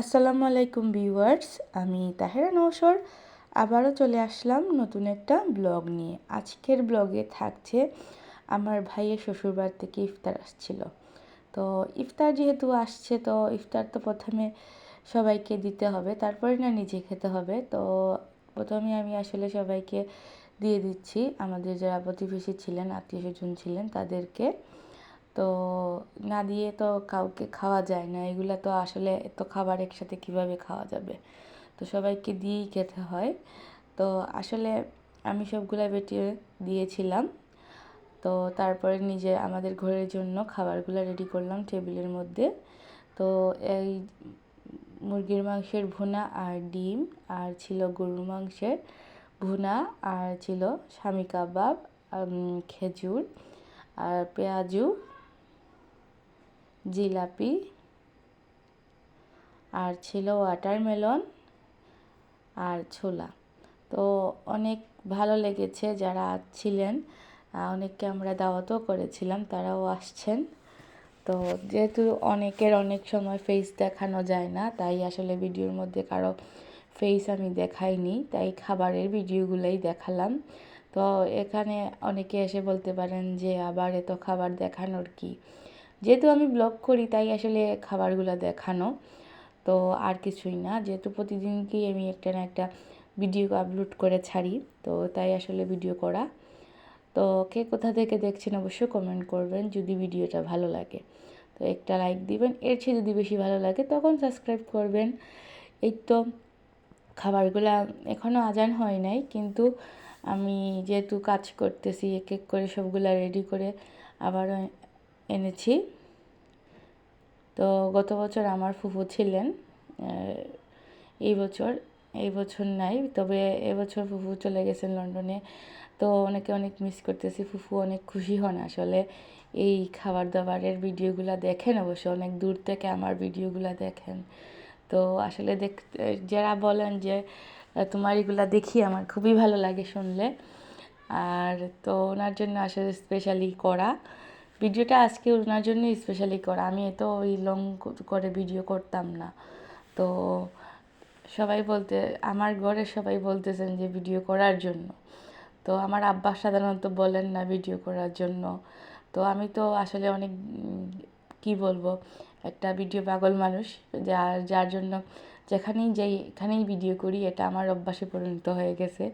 আসসালামু আলাইকুম ভিউয়ার্স, আমি তাহেরা নৌসর আবারও চলে আসলাম নতুন একটা ব্লগ নিয়ে। আজকের ব্লগে থাকছে আমার ভাইয়ের শ্বশুরবাড়ি থেকে ইফতার আসছিল। তো ইফতার যেহেতু আসছে, তো ইফতার তো প্রথমে সবাইকে দিতে হবে, তারপরে না নিজে খেতে হবে। তো প্রথমে আমি আসলে সবাইকে দিয়ে দিচ্ছি। আমাদের যারা প্রতিবেশী ছিলেন, আত্মীয় স্বজন ছিলেন, তাদেরকে তো না দিয়ে তো কাউকে খাওয়া যায় না। এগুলো তো আসলে এত খাবার একসাথে কীভাবে খাওয়া যাবে? তো সবাইকে দিয়েই খেতে হয়। তো আসলে আমি সবগুলা বেটিয়ে দিয়েছিলাম। তো তারপরে নিজে আমাদের ঘরের জন্য খাবারগুলো রেডি করলাম টেবিলের মধ্যে। তো এই মুরগির মাংসের ভুনা আর ডিম, আর ছিল গরুর মাংসের ভুনা, আর ছিল স্বামী কাবাব খেজুর, আর পেঁয়াজু জিলাপি। আর ছিল ওয়াটারমেলন আর ছোলা। তো অনেক ভালো লেগেছে যারা ছিলেন। অনেককে আমরা দাওয়াতও করেছিলাম, তারাও আসছেন। তো যেহেতু অনেকের অনেক সময় ফেস দেখানো যায় না, তাই আসলে ভিডিওর মধ্যে কারও ফেস আমি দেখাইনি, তাই খাবারের ভিডিওগুলোই দেখালাম। তো এখানে অনেকে এসে বলতে পারেন যে, আবার এত খাবার দেখানোর কি? যেহেতু আমি ব্লগ করি, তাই আসলে খাবারগুলো দেখানো। তো আর কিছুই না, যেহেতু প্রতিদিনকেই আমি একটা না একটা ভিডিও আপলোড করে ছাড়ি, তো তাই আসলে ভিডিও করা। তো কে কোথা থেকে দেখছেন অবশ্যই কমেন্ট করবেন, যদি ভিডিওটা ভালো লাগে। তো একটা লাইক দিবেন, এর চেয়ে যদি বেশি ভালো লাগে, তখন সাবস্ক্রাইব করবেন। এই তো খাবারগুলা এখনও আজান হয় নাই, কিন্তু আমি যেহেতু কাজ করতেছি, এক এক করে সবগুলা রেডি করে আবারও এনেছি। তো গত বছর আমার ফুফু ছিলেন এই বছর এই বছর নাই, তবে এবছর ফুফু চলে গেছেন লন্ডনে। তো অনেকে অনেক মিস করতেছি, ফুফু অনেক খুশি হন আসলে। এই খাবার দাবারের ভিডিওগুলো দেখেন অবশ্য, অনেক দূর থেকে আমার ভিডিওগুলো দেখেন। তো আসলে দেখ, যারা বলেন যে, তোমার এগুলা দেখি আমার খুবই ভালো লাগে শুনলে। আর তো ওনার জন্য আসলে স্পেশালি করা। ভিডিওটা আজকে ওনার জন্য স্পেশালি করা। আমি এত ওই লং করে ভিডিও করতাম না। তো সবাই বলতে, আমার ঘরে সবাই বলতেছেন যে ভিডিও করার জন্য। তো আমার আব্বা সাধারণত বলেন না ভিডিও করার জন্য। তো আমি তো আসলে অনেক, কি বলব, একটা ভিডিও পাগল মানুষ। যার যার জন্য যেখানেই যাই, এখানেই ভিডিও করি। এটা আমার অভ্যাসে পরিণত হয়ে গেছে।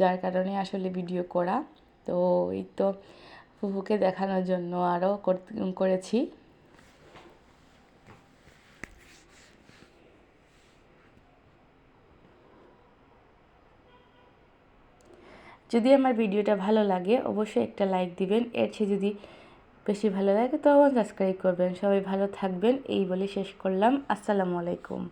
যার কারণে আসলে ভিডিও করা। তো এই তো ফুফুকে দেখানোর জন্য আরও করেছি। যদি আমার ভিডিওটা ভালো লাগে, অবশ্যই একটা লাইক দিবেন। এর চেয়ে যদি বেশি ভালো লাগে তখন সাবস্ক্রাইব করবেন। সবাই ভালো থাকবেন। এই বলে শেষ করলাম। আসসালামু আলাইকুম।